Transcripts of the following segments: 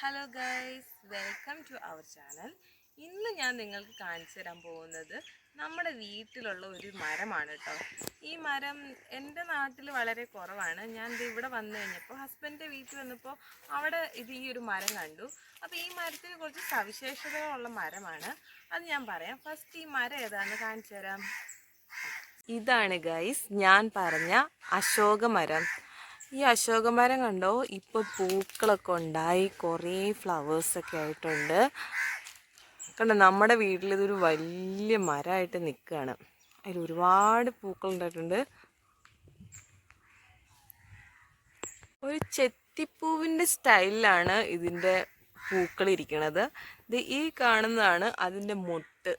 Hello guys welcome to our channel ഇന്ന് ഞാൻ നിങ്ങൾക്ക് കാണിച്ചു തരാൻ പോകുന്നത് നമ്മുടെ വീട്ടിലുള്ള ഒരു മരമാണ് കേട്ടോ ഈ മരം എന്റെ നാട്ടിൽ വളരെ കുറവാണ്. ഞാൻ ഇവിടെ വന്നു കഴിഞ്ഞപ്പോൾ ഹസ്ബൻഡിന്റെ വീട്ടിൽ വന്നപ്പോൾ അവിടെ ഇത് ഈ ഒരു മരം കണ്ടു. അപ്പോൾ ഈ മരത്തിന് കുറച്ച് സവിശേഷതകളുള്ള മരമാണ്. അത് ഞാൻ പറയാം. ഫസ്റ്റ് ഈ മരം ഏതാണെന്ന് കാണിച്ചു തരാം. ഇതാണ് ഗൈസ് ഞാൻ പറഞ്ഞ അശോകമരം. ഈ അശോകമരം കണ്ടോ? ഇപ്പോൾ പൂക്കളൊക്കെ ഉണ്ടായി. കുറേ ഫ്ലവേഴ്സൊക്കെ ആയിട്ടുണ്ട്. കണ്ടോ? നമ്മുടെ വീട്ടിൽ ഇതൊരു വലിയ മരമായിട്ട് നിൽക്കുകയാണ് അതിൽ ഒരുപാട് പൂക്കൾ ഉണ്ടായിട്ടുണ്ട്. ഒരു ചെത്തിപ്പൂവിന്റെ സ്റ്റൈലിലാണ് ഇതിന്റെ പൂക്കൾ ഇരിക്കണത്. ഇത് ഈ കാണുന്നതാണ് അതിന്റെ മൊട്ട്.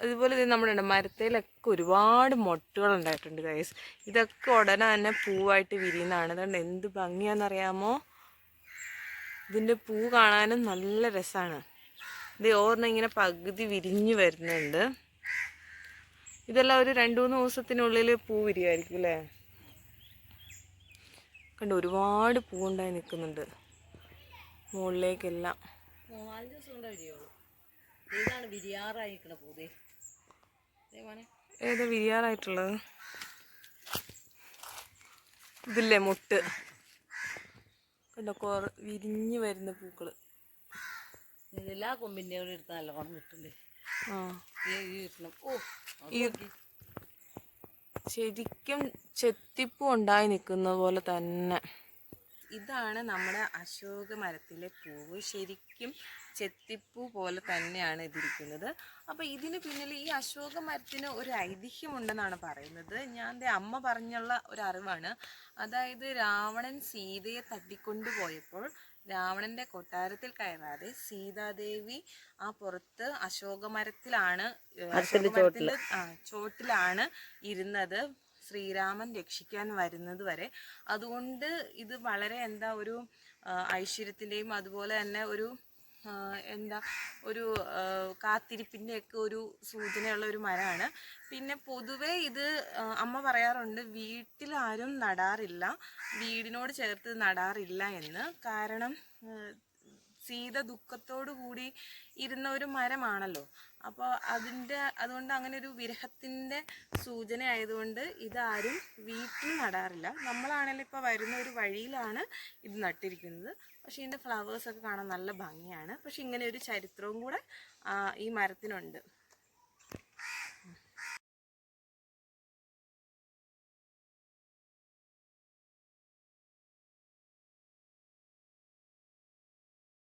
അതുപോലെ ഇത് നമ്മുടെ മരത്തേലൊക്കെ ഒരുപാട് മൊട്ടുകൾ ഉണ്ടായിട്ടുണ്ട് ഗൈസ് ഇതൊക്കെ ഉടനെ തന്നെ പൂവായിട്ട് വിരിയുന്നതാണ്. അതുകൊണ്ട് എന്ത് ഭംഗിയാണെന്നറിയാമോ? ഇതിന്റെ പൂ കാണാനും നല്ല രസമാണ് ഇത് ഓർമ്മ ഇങ്ങനെ പകുതി വിരിഞ്ഞു വരുന്നുണ്ട്. ഇതെല്ലാം ഒരു രണ്ട് മൂന്ന് ദിവസത്തിനുള്ളിൽ പൂ വിരിയായിരിക്കും അല്ലേ? കണ്ട് ഒരുപാട് പൂവുണ്ടായി നിൽക്കുന്നുണ്ട്. മുകളിലേക്കെല്ലാം. മൂന്നാൽ ദിവസം കൊണ്ടേ വിരിയുള്ളൂ. ഇതാണ് വിരിയാറായിരിക്കണ പൂതേ. ഏതാ വിരിയാറായിട്ടുള്ളത്? ഇതില്ലേ മുട്ട്? കണ്ടോ കൊറ വിരിഞ്ഞു വരുന്ന പൂക്കൾ. എല്ലാ കൊമ്പിന്റെ കൂടെ എടുത്താൽ നല്ലോണം കിട്ടുന്നുണ്ട്. ശരിക്കും ചെത്തിപ്പൂ ഉണ്ടായി നിൽക്കുന്ന പോലെ തന്നെ. ഇതാണ് നമ്മുടെ അശോക മരത്തിലെ പൂവ്. ശരിക്കും ചെത്തിപ്പൂ പോലെ തന്നെയാണ് ഇതിരിക്കുന്നത്. അപ്പോൾ ഇതിന് പിന്നിൽ ഈ അശോക മരത്തിന് ഒരു ഐതിഹ്യമുണ്ടെന്നാണ് പറയുന്നത്. ഞാൻ എന്റെ അമ്മ പറഞ്ഞുള്ള ഒരു അറിവാണ് അതായത് രാവണൻ സീതയെ തട്ടിക്കൊണ്ടുപോയപ്പോൾ രാവണന്റെ കൊട്ടാരത്തിൽ കയറാതെ സീതാദേവി ആ പുറത്ത് അശോകമരത്തിലാണ് അശോകമരത്തിന്റെ ചോട്ടിലാണ് ഇരുന്നത്. ശ്രീരാമൻ രക്ഷിക്കാൻ വരുന്നത് വരെ. അതുകൊണ്ട് ഇത് വളരെ എന്താ ഒരു ഐശ്വര്യത്തിന്റെയും അതുപോലെ തന്നെ ഒരു എന്താ ഒരു കാത്തിരിപ്പിന്റെയൊക്കെ ഒരു സൂചനയുള്ള ഒരു മരമാണ്. പിന്നെ പൊതുവേ ഇത് അമ്മ പറയാറുണ്ട് വീട്ടിലാരും നടാറില്ല വീടിനോട് ചേർത്ത് നടാറില്ല എന്ന്. കാരണം സീത ദുഃഖത്തോടു കൂടി ഇരുന്ന ഒരു മരമാണല്ലോ. അപ്പോൾ അതിന്റെ അതുകൊണ്ട് അങ്ങനെ ഒരു വിരഹത്തിന്റെ സൂചന ആയതുകൊണ്ട് ഇതാരും വീട്ടിൽ നടാറില്ല. നമ്മളാണെങ്കിൽ ഇപ്പോൾ വരുന്ന ഒരു വഴിയിലാണ് ഇത് നട്ടിരിക്കുന്നത്. പക്ഷേ ഇതിന്റെ ഫ്ലവേഴ്സൊക്കെ കാണാൻ നല്ല ഭംഗിയാണ്. പക്ഷേ ഇങ്ങനെ ഒരു ചരിത്രവും കൂടെ ഈ മരത്തിനുണ്ട്.